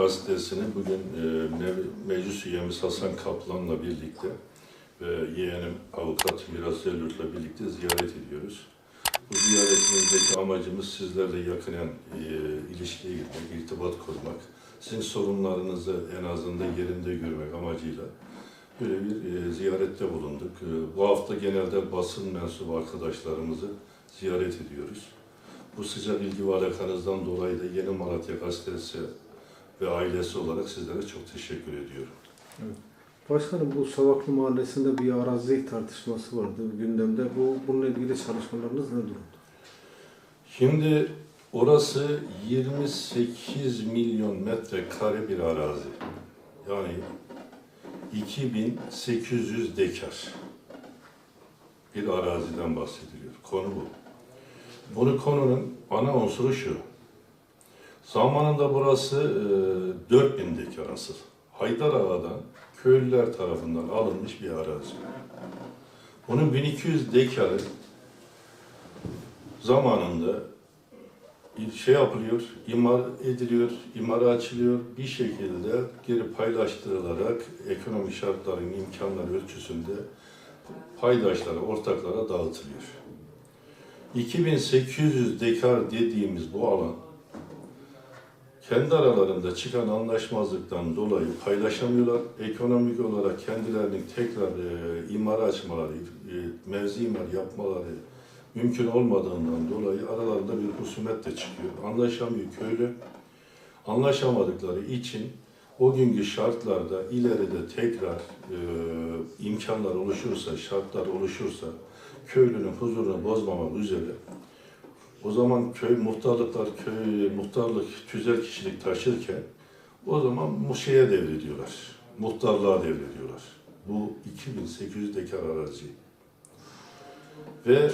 gazetesini bugün e, meclis üyemiz Hasan Kaplan'la birlikte ve yeğenim avukat Miras Zellur'la birlikte ziyaret ediyoruz. Bu ziyaretimizdeki amacımız sizlerle yakinen e, ilişkiye girmek, irtibat kurmak, sizin sorunlarınızı en azından yerinde görmek amacıyla böyle bir e, ziyarette bulunduk. E, bu hafta genelde basın mensubu arkadaşlarımızı ziyaret ediyoruz. Bu sıcak ilgi ve alakanızdan dolayı da Yeni Malatya Gazetesi ve ailesi olarak sizlere çok teşekkür ediyorum. Başkanım bu Savaklı Mahallesi'nde bir arazi tartışması vardı gündemde. Bu bununla ilgili çalışmalarınız ne durumda? Şimdi orası 28 milyon metrekare bir arazi. Yani 2800 dekar bir araziden bahsediliyor. Konu bu. Bunun konunun ana unsuru şu. Zamanında burası e, 4000 dekar asıl. Haydar Ağa'dan köylüler tarafından alınmış bir arazi. Bunun 1200 dekarı zamanında şey yapılıyor, imar ediliyor, imara açılıyor. Bir şekilde geri paylaştırılarak ekonomik şartların imkanları ölçüsünde paydaşlara, ortaklara dağıtılıyor. 2800 dekar dediğimiz bu alan kendi aralarında çıkan anlaşmazlıktan dolayı paylaşamıyorlar. Ekonomik olarak kendilerinin tekrar e, imara açmaları, e, mevzi imar yapmaları mümkün olmadığından dolayı aralarında bir husumet de çıkıyor. Anlaşamıyor köylü. Anlaşamadıkları için o günkü şartlarda ileride tekrar e, imkanlar oluşursa, şartlar oluşursa köylünün huzurunu bozmamak üzere o zaman köy muhtarlıklar, köy muhtarlık, tüzel kişilik taşırken o zaman şeye devrediyorlar. Muhtarlığa devrediyorlar. Bu 2800 dekar arazi. Ve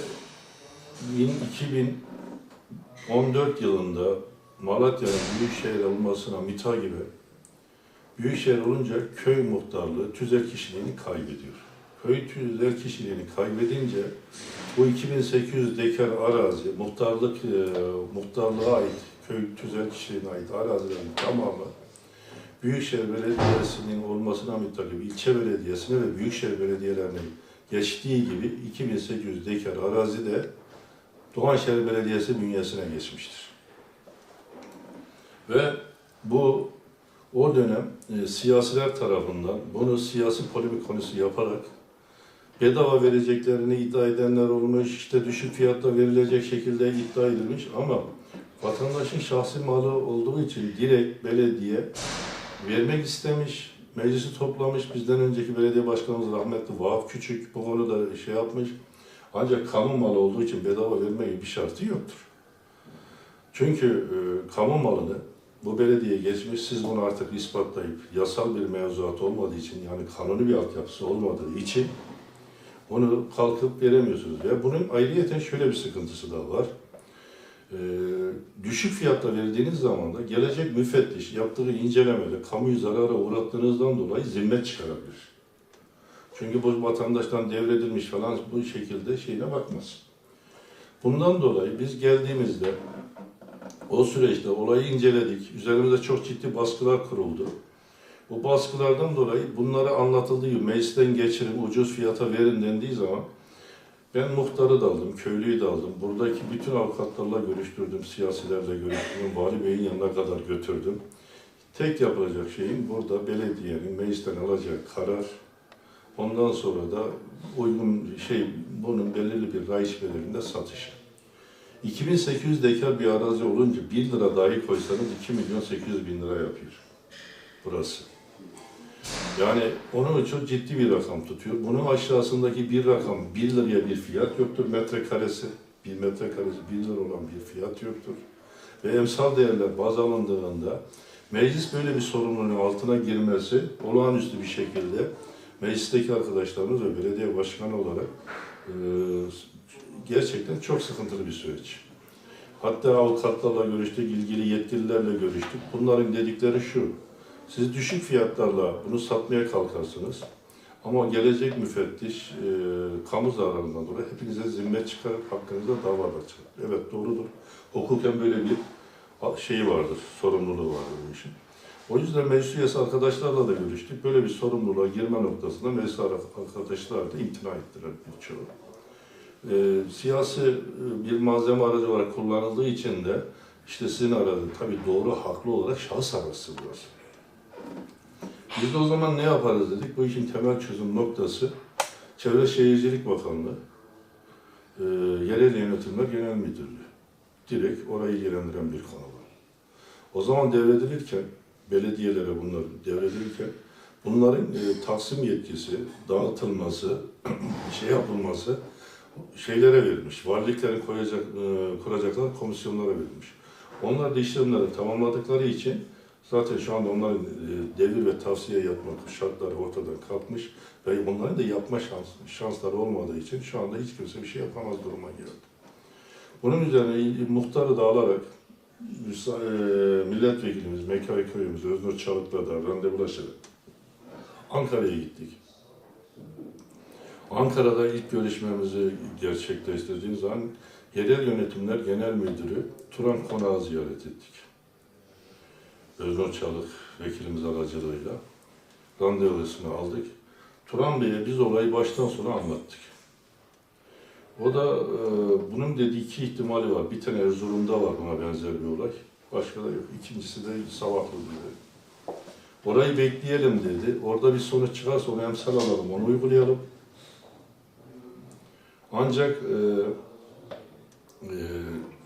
2014 yılında Malatya'nın büyükşehir olmasına mita gibi büyükşehir olunca köy muhtarlığı tüzel kişiliğini kaybediyor. Köy tüzel kişiliğini kaybedince bu 2800 dekar arazi muhtarlık e, muhtarlığa ait köy tüzel kişiliğine ait arazilerin tamamı Büyükşehir Belediyesi'nin olmasına mütakip ilçe belediyesine ve büyükşehir belediyelerine geçtiği gibi 2800 dekar arazi de Doğanşehir Belediyesi bünyesine geçmiştir. Ve bu o dönem e, siyasiler tarafından bunu siyasi polemik konusu yaparak bedava vereceklerini iddia edenler olmuş, işte düşük fiyatta verilecek şekilde iddia edilmiş ama vatandaşın şahsi malı olduğu için direkt belediye vermek istemiş, meclisi toplamış. Bizden önceki belediye başkanımız rahmetli Vahap Küçük bu konuda şey yapmış. Ancak kamu malı olduğu için bedava verme gibi bir şartı yoktur. Çünkü e, kamu malını bu belediye geçmiş, siz bunu artık ispatlayıp yasal bir mevzuat olmadığı için yani kanuni bir altyapısı olmadığı için onu kalkıp veremiyorsunuz. Ve bunun ayrıyeten şöyle bir sıkıntısı da var. Ee, düşük fiyatta verdiğiniz zaman da gelecek müfettiş yaptığı incelemede kamuyu zarara uğrattığınızdan dolayı zimmet çıkarabilir. Çünkü bu vatandaştan devredilmiş falan bu şekilde şeyine bakmaz. Bundan dolayı biz geldiğimizde o süreçte olayı inceledik. Üzerimize çok ciddi baskılar kuruldu. Bu baskılardan dolayı bunlara anlatıldığı meclisten geçirin, ucuz fiyata verin dendiği zaman ben muhtarı da aldım, köylüyü de aldım. Buradaki bütün avukatlarla görüştürdüm, siyasilerle görüştürdüm, vali beyin yanına kadar götürdüm. Tek yapılacak şeyin burada belediyenin meclisten alacağı karar, ondan sonra da uygun şey, bunun belirli bir rayiç bedelinde satış. 2800 dekar bir arazi olunca 1 lira dahi koysanız 2 milyon 800 bin lira yapıyor burası. Yani onun için ciddi bir rakam tutuyor. Bunun aşağısındaki bir rakam 1 liraya bir fiyat yoktur metrekaresi. Bir metrekaresi 1 lira olan bir fiyat yoktur. Ve emsal değerler baz alındığında meclis böyle bir sorumluluğun altına girmesi olağanüstü bir şekilde meclisteki arkadaşlarımız ve belediye başkanı olarak e, gerçekten çok sıkıntılı bir süreç. Hatta avukatlarla görüştük, ilgili yetkililerle görüştük. Bunların dedikleri şu, siz düşük fiyatlarla bunu satmaya kalkarsınız. Ama gelecek müfettiş e, kamu zararından dolayı hepinize zimmet çıkarıp hakkınızda dava da açar. Evet doğrudur. Hukuken böyle bir şeyi vardır, sorumluluğu vardır bu işin. O yüzden meclis üyesi arkadaşlarla da görüştük. Böyle bir sorumluluğa girme noktasında meclis arkadaşlar da imtina ettiler birçoğu. Ee, siyasi e, bir malzeme aracı olarak kullanıldığı için de işte sizin aradığınız tabii doğru, haklı olarak şahıs arası burası. Biz de o zaman ne yaparız dedik. Bu işin temel çözüm noktası Çevre Şehircilik Bakanlığı, e, Yerel Yönetimler Genel Müdürlüğü. Direkt orayı ilgilendiren bir konu var. O zaman devredilirken, belediyelere bunlar devredilirken, bunların e, taksim yetkisi, dağıtılması, şey yapılması şeylere verilmiş. Valiliklerin koyacak, e, kuracakları komisyonlara verilmiş. Onlar da işlemleri tamamladıkları için zaten şu anda onların e, devir ve tavsiye yapma şartları ortadan kalkmış ve onların da yapma şans, şansları olmadığı için şu anda hiç kimse bir şey yapamaz duruma geldi. Bunun üzerine il- muhtarı da alarak e, milletvekilimiz, Mekai köyümüz Öznur Çalık'la da randevulaşarak Ankara'ya gittik. Ankara'da ilk görüşmemizi gerçekleştirdiğimiz zaman Yerel Yönetimler Genel Müdürü Turan Konağı ziyaret ettik. Öznur Çalık vekilimiz aracılığıyla randevusunu aldık. Turan Bey'e biz olayı baştan sona anlattık. O da e, bunun dediği iki ihtimali var. Bir tane Erzurum'da var buna benzer bir olay. Başka da yok. İkincisi de Savaklı dedi. Orayı bekleyelim dedi. Orada bir sonuç çıkarsa onu emsal alalım, onu uygulayalım. Ancak e, e,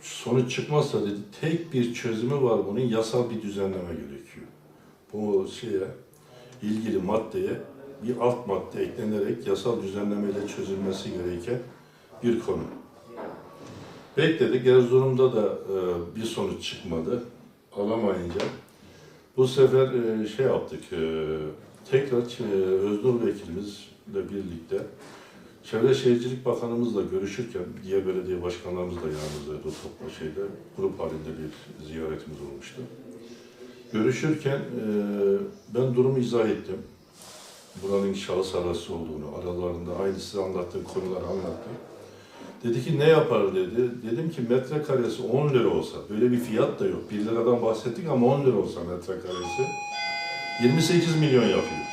sonuç çıkmazsa dedi tek bir çözümü var bunun yasal bir düzenleme gerekiyor. Bu şeye ilgili maddeye bir alt madde eklenerek yasal düzenlemeyle çözülmesi gereken bir konu. Bekledik. Erzurum'da da e, bir sonuç çıkmadı. Alamayınca bu sefer e, şey yaptık. E, tekrar e, Öznur Vekilimizle birlikte Çevre Şehircilik Bakanımızla görüşürken diğer belediye başkanlarımız da yanımızdaydı o toplu şeyde grup halinde bir ziyaretimiz olmuştu. Görüşürken e, ben durumu izah ettim. Buranın şahıs arası olduğunu, aralarında aynı size anlattığım konuları anlattım. Dedi ki ne yapar dedi. Dedim ki metrekaresi 10 lira olsa, böyle bir fiyat da yok. 1 liradan bahsettik ama 10 lira olsa metrekaresi 28 milyon yapıyor.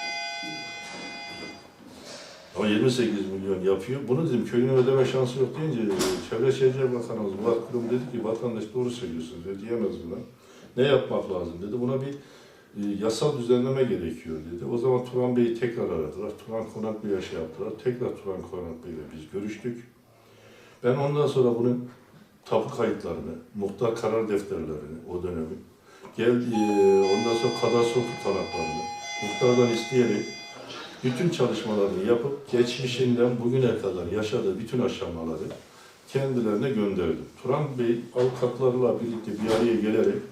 Ama 28 milyon yapıyor. Bunu dedim köyün ödeme şansı yok deyince e, Çevre Şehircilik Bakanımız Murat Kurum dedi ki vatandaş doğru söylüyorsun dedi diyemez buna. Ne yapmak lazım dedi. Buna bir e, yasal düzenleme gerekiyor dedi. O zaman Turan Bey'i tekrar aradılar. Turan Konak Bey'e şey yaptılar. Tekrar Turan Konak Bey'le biz görüştük. Ben ondan sonra bunun tapu kayıtlarını, muhtar karar defterlerini o dönemin geldi ondan sonra kadastro tutanaklarını muhtardan isteyerek bütün çalışmalarını yapıp geçmişinden bugüne kadar yaşadığı bütün aşamaları kendilerine gönderdim. Turan Bey avukatlarla birlikte bir araya gelerek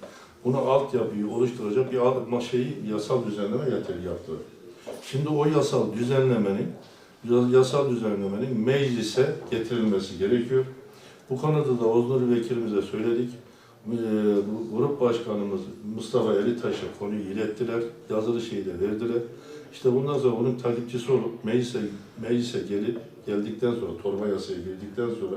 bunu altyapıyı oluşturacak bir şeyi yasal düzenleme yeter yaptılar. Şimdi o yasal düzenlemenin yasal düzenlemenin meclise getirilmesi gerekiyor. Bu konuda da Oznur Vekilimize söyledik. Bu Grup Başkanımız Mustafa Elitaş'a konuyu ilettiler. Yazılı şeyi de verdiler. İşte bundan sonra onun takipçisi olup meclise, meclise gelip geldikten sonra, torba yasaya girdikten sonra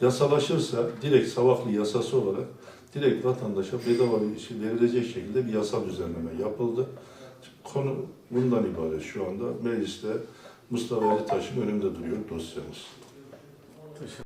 yasalaşırsa direkt Savaklı yasası olarak direkt vatandaşa bedava bir şey verilecek şekilde bir yasal düzenleme yapıldı. Konu bundan ibaret şu anda. Mecliste Mustafa Ali Taş'ın önünde duruyor dosyamız.